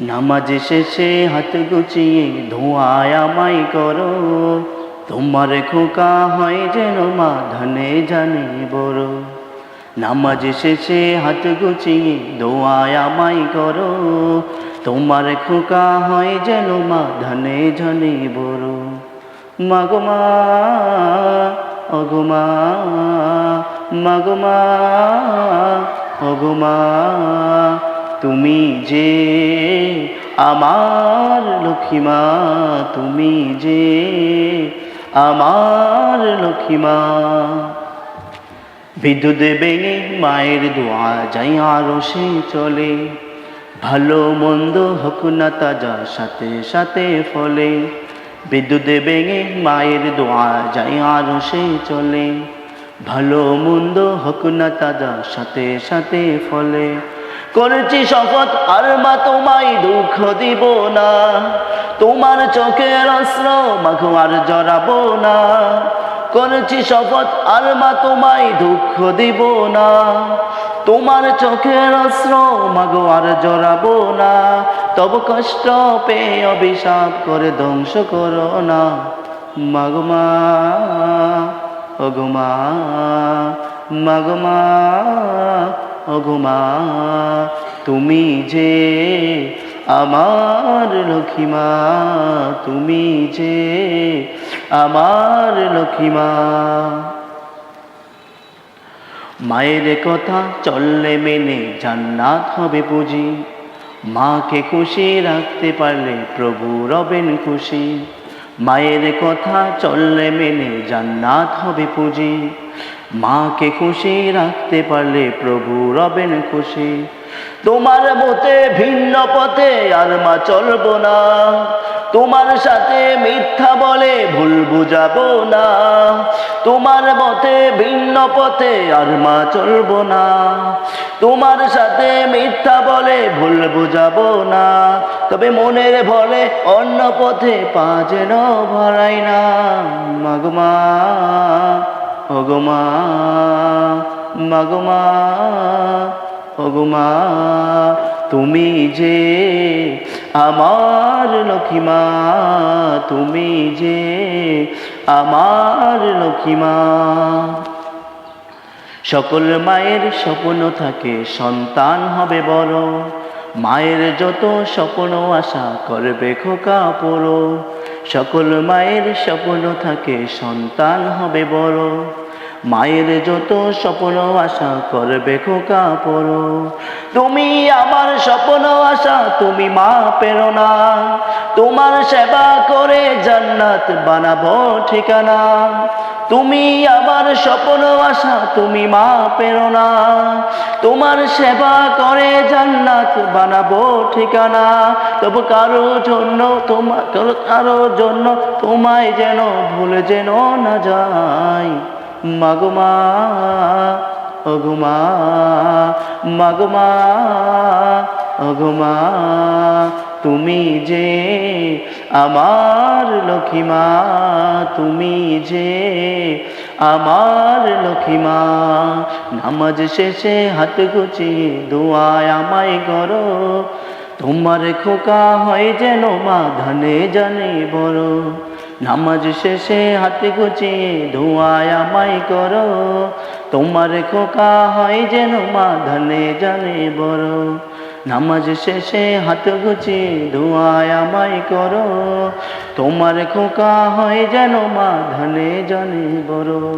নামাজ শেষে হাত গুছিয়ে ধোঁয়ায় আমায় করো। তোমার খোকা হয় যেন মা ধানে জানে বড়। নামাজ শেষে হাত গুছিয়ে দোয়ায় আমায় করো। তোমার খোকা হয় যেন মা ধানে জানে বড় মাগমা অগমা মাগমা অগমা তুমি যে আমার লক্ষ্মীমা তুমি যে আমার লক্ষ্মীমা বিদ্যুৎ বেগে মায়ের দোয়া যাই আরও সে চলে, ভালো মন্দ হোক না তাজা সাথে সাথে ফলে। বিদ্যুৎ বেগে মায়ের দোয়া যাই আরও সে চলে, ভালো মন্দ হোক না তাজা সাথে সাথে ফলে। করেছি শপথ, আর মা তোমায় দুঃখ দিব না। তোমার চোখের অস্ত্র মাখো আর জড়াবো না। করছি শপথ, আর মা তোমায় দুঃখ দিব না। তোমার চোখের অস্ত্র মাগো আর জড়াবো না। তব কষ্ট পেয়ে অভিশাপ করে ধ্বংস করো না। মাগমা অগমা মাগমা অগমা তুমি যে আমার লক্ষ্মীমা তুমি যে আমার লক্ষ্মীমা মায়ের কথা চললে মেনে জান্নাত হবে পুঁজি। মাকে খুশি রাখতে পারলে প্রভু রবেন খুশি। মায়ের কথা চললে মেনে জান্নাত হবে পুঁজি। মাকে খুশি রাখতে পারলে প্রভু রবেন খুশি। তোমার মতে ভিন্ন পথে আর মা চলবো না। তোমার সাথে মিথ্যা বলে ভুল বুঝাবো না। তোমার মতে ভিন্ন পথে আর মা চলবো না। তোমার সাথে মিথ্যা বলে ভুল বুঝাবো না। তবে মনের ভলে অন্য পথে পা যেন ভরাই না। মাগমা অগমা মাগমা অগমা তুমি যে আমার লক্ষ্মীমা তুমি যে আমার লক্ষ্মীমা সকল মায়ের স্বপ্ন থাকে, সন্তান হবে বড়। মায়ের যত স্বপ্ন আশা করবে খোকা পড়ো। সকল মায়ের স্বপ্ন থাকে, সন্তান হবে বড়। মায়ের যত স্বপ্ন আশা করবে খোকা পড়ো তুমি আমার স্বপ্ন আশা, তুমি মা পেরো না তোমার সেবা করে জান্নাত বানাবো ঠিকানা। তুমি আমার স্বপ্ন আশা, তুমি মা পেরো না তোমার সেবা করে জান্নাত বানাবো ঠিকানা। তবু কারও জন্য তোমার, কারও জন্য তোমায় যেন ভুলে যেন না যায় মাগমা অগুমা মাগমা অগুমা তুমি যে আমার লক্ষ্মীমা তুমি যে আমার লক্ষ্মীমা নামাজ শেষে হাত গুছিয়ে দোয়ায় আমায় করো। তোমার খোকা হয় যেন মা, ধানে জানে বড়। নামাজ শেষে হাতে গুছিয়ে ধোঁয়ায় আমায় করো। তোমার খোকা হয় যেন মা ধানে জানে বড়। নামাজ শেষে হাত গুছিয়ে ধোঁয়ায় আমায় করো। তোমার খোকা হয় যেন মা ধানে জানে বড়।